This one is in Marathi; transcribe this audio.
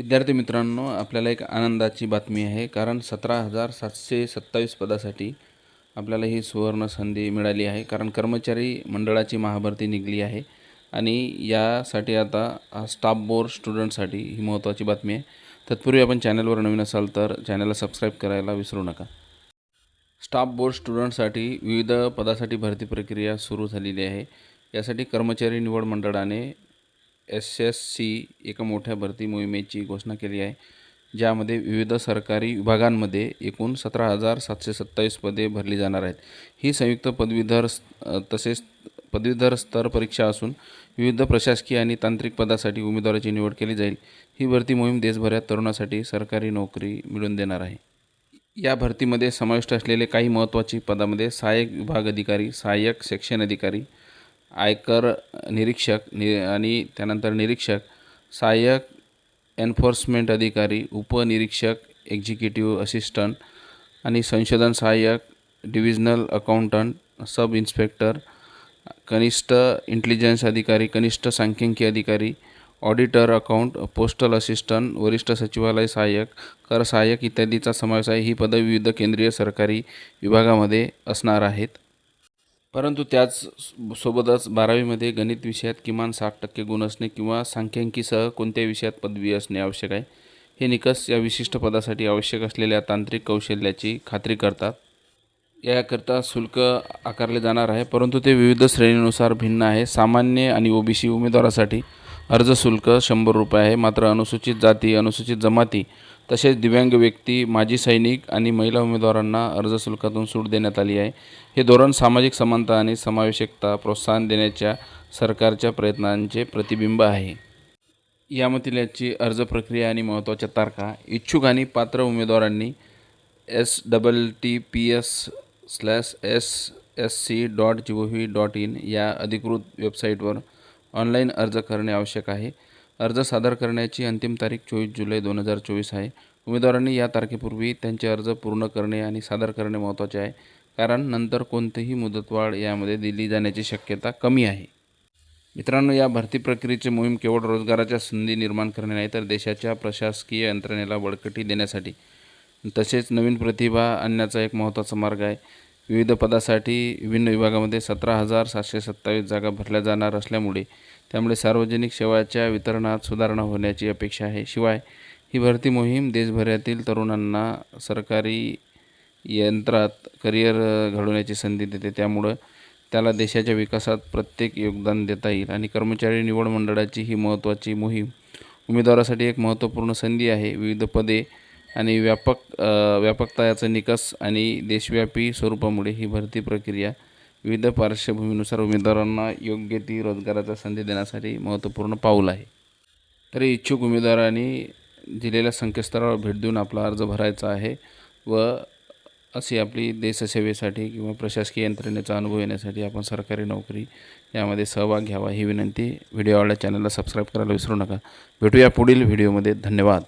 विद्यार्थी मित्रांनो आपल्याला एक आनंदाची बातमी आहे कारण सतरा हजार सातशे सत्तावीस पदासाठी आपल्याला ही सुवर्ण संधी मिळाली आहे कारण कर्मचारी मंडळाची महाभरती निघली आहे. आणि यासाठी आता स्टाफ बोर्ड स्टुडंटसाठी ही महत्त्वाची बातमी आहे. तत्पूर्वी आपण चॅनलवर नवीन असाल तर चॅनलला सबस्क्राईब करायला विसरू नका. स्टाफ बोर्ड स्टुडंटसाठी विविध पदासाठी भरती प्रक्रिया सुरू झालेली आहे. यासाठी कर्मचारी निवड मंडळाने एस एस सी एका मोठ्या भरती मोहिमेची घोषणा केली आहे ज्यामध्ये विविध सरकारी विभागांमध्ये एकूण सतरा हजार सातशे सत्तावीस पदे भरली जाणार आहेत. ही संयुक्त पदवीधर तसेच पदवीधर स्तर परीक्षा असून विविध प्रशासकीय आणि तांत्रिक पदासाठी उमेदवाराची निवड केली जाईल. ही भरती मोहीम देशभरात तरुणासाठी सरकारी नोकरी मिळवून देणार आहे. या भरतीमध्ये समाविष्ट असलेले काही महत्त्वाची पदामध्ये सहाय्यक विभाग अधिकारी सहाय्यक सेक्शन अधिकारी आयकर निरीक्षक नि आणि त्यानंतर निरीक्षक सहाय्यक एन्फोर्समेंट अधिकारी उपनिरीक्षक एक्झिक्युटिव्ह असिस्टंट आणि संशोधन सहाय्यक डिव्हिजनल अकाउंटंट सब इन्स्पेक्टर कनिष्ठ इंटेलिजन्स अधिकारी कनिष्ठ सांख्यिकी अधिकारी ऑडिटर अकाउंट पोस्टल असिस्टंट वरिष्ठ सचिवालय सहाय्यक कर सहाय्यक इत्यादीचा समावेश आहे. ही पदवी विविध केंद्रीय सरकारी विभागामध्ये असणार आहेत. परंतु त्याच सोबतच बारावीमध्ये गणित विषयात किमान साठ टक्के गुण असणे किंवा सांख्यिकीसह कोणत्या विषयात पदवी असणे आवश्यक आहे. हे निकष या विशिष्ट पदासाठी आवश्यक असलेल्या तांत्रिक कौशल्याची खात्री करतात. याकरता शुल्क आकारले जाणार आहे परंतु ते विविध श्रेणीनुसार भिन्न आहे. सामान्य आणि ओबीसी उमेदवारासाठी अर्ज शुल्क शंभर रुपये आहे. मात्र अनुसूचित जाती अनुसूचित जमाती तसेच दिव्यांग व्यक्ती माजी सैनिक आणि महिला उमेदवारांना अर्ज शुल्कातून सूट देण्यात आली आहे. हे धोरण सामाजिक समानता आणि समावेशकता प्रोत्साहन देण्याच्या सरकारच्या प्रयत्नांचे प्रतिबिंब आहे. यामधील याची अर्ज प्रक्रिया आणि महत्त्वाच्या तारखा इच्छुक आणि पात्र उमेदवारांनी S double T P S slash S S C dot G O V dot in या अधिकृत वेबसाईटवर ऑनलाईन अर्ज करणे आवश्यक आहे. अर्ज सादर करण्याची अंतिम तारीख चोवीस जुलै दोन हजार चोवीस आहे. उमेदवारांनी या तारखेपूर्वी त्यांचे अर्ज पूर्ण करणे आणि सादर करणे महत्त्वाचे आहे. कारण नंतर कोणतीही मुदतवाढ यामध्ये दिली जाण्याची शक्यता कमी आहे. मित्रांनो या भरती प्रक्रियेची मोहीम केवळ रोजगाराच्या संधी निर्माण करणे नाही तर देशाच्या प्रशासकीय यंत्रणेला बळकटी देण्यासाठी. तसेच नवीन प्रतिभा आणण्याचा एक महत्त्वाचा मार्ग आहे. विविध पदासाठी विभिन्न विभागामध्ये सतरा हजार सातशे सत्तावीस जागा भरल्या जाणार असल्यामुळे त्यामुळे सार्वजनिक सेवाच्या वितरणात सुधारणा होण्याची अपेक्षा आहे. शिवाय ही भरती मोहीम देशभरातील तरुणांना सरकारी यंत्रात करिअर घडवण्याची संधी देते. त्यामुळं त्याला देशाच्या विकासात प्रत्येक योगदान देता येईल आणि कर्मचारी निवड मंडळाची ही महत्त्वाची मोहीम उमेदवारासाठी एक महत्त्वपूर्ण संधी आहे. विविध पदे आणि व्यापक व्यापकता याचा निकष आणि देशव्यापी स्वरूपामुळे ही भरती प्रक्रिया विविध पार्श्वभूमीनुसार उमेदवारांना योग्य ती रोजगाराच्या संधी देण्यासाठी महत्त्वपूर्ण पाऊल आहे. तरी इच्छुक उमेदवारांनी दिलेल्या संकेतस्थळावर भेट देऊन आपला अर्ज भरायचा आहे व अशी आपली देशसेवेसाठी किंवा प्रशासकीय यंत्रणेचा अनुभव येण्यासाठी आपण सरकारी नोकरी यामध्ये सहभाग घ्यावा ही विनंती. व्हिडिओ आवडल्या चॅनलला सबस्क्राईब करायला विसरू नका. भेटूया पुढील व्हिडिओमध्ये. धन्यवाद.